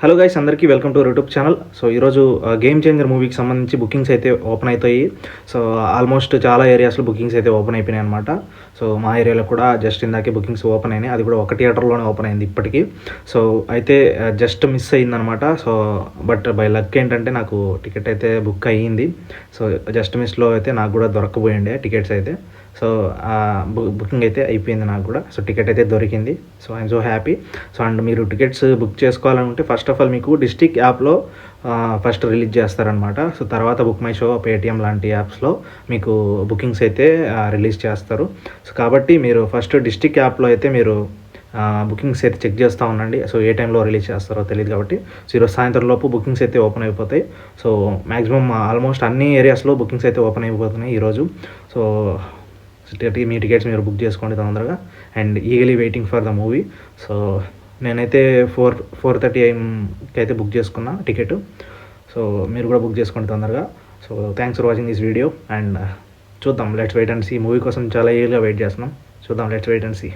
Hello guys అందరికీ welcome to YouTube channel so ఈరోజు game changer మూవీకి సంబంధించి బుకింగ్స్ అయితే ఓపెన్ అవుతాయి సో ఆల్మోస్ట్ చాలా ఏరియాస్లో బుకింగ్స్ అయితే ఓపెన్ అయిపోయినాయి అనమాట సో మా ఏరియాలో కూడా జస్ట్ ఇందాకే బుకింగ్స్ ఓపెన్ అయినాయి. అది కూడా ఒక థియేటర్లోనే ఓపెన్ అయింది ఇప్పటికీ. సో అయితే జస్ట్ మిస్ అయిందనమాట సో బట్ బై లక్ ఏంటంటే నాకు టికెట్ అయితే బుక్ అయ్యింది. సో జస్ట్ మిస్లో అయితే నాకు కూడా దొరకబోయండి టికెట్స్ అయితే. సో బుకింగ్ అయితే అయిపోయింది నాకు కూడా. సో టికెట్ అయితే దొరికింది. So I'm so happy so and మీరు టికెట్స్ బుక్ చేసుకోవాలనుకుంటే ఫస్ట్ ఫస్ట్ ఆఫ్ ఆల్ మీకు డిస్టిక్ యాప్లో ఫస్ట్ రిలీజ్ చేస్తారనమాట సో తర్వాత బుక్ మై షో పేటిఎం లాంటి యాప్స్లో మీకు బుకింగ్స్ అయితే రిలీజ్ చేస్తారు. సో కాబట్టి మీరు ఫస్ట్ డిస్టిక్ యాప్లో అయితే మీరు బుకింగ్స్ అయితే చెక్ చేస్తూ ఉండండి. సో ఏ టైంలో రిలీజ్ చేస్తారో తెలియదు కాబట్టి. సో ఈరోజు సాయంత్రం లోపు బుకింగ్స్ అయితే ఓపెన్ అయిపోతాయి. సో మ్యాక్సిమం ఆల్మోస్ట్ అన్ని ఏరియాస్లో బుకింగ్స్ అయితే ఓపెన్ అయిపోతున్నాయి ఈరోజు. సో మీ టికెట్స్ మీరు బుక్ చేసుకోండి తొందరగా. And eagerly waiting for the movie. So నేనైతే ఫోర్ ఫోర్ థర్టీ ఐఎంకి అయితే బుక్ చేసుకున్నా టికెట్. సో మీరు కూడా బుక్ చేసుకోండి తొందరగా. So thanks for watching this video and చూద్దాం. Let's wait and see movie కోసం చాలా ఇయర్గా వెయిట్ చేస్తున్నాం. చూద్దాం. Let's wait and see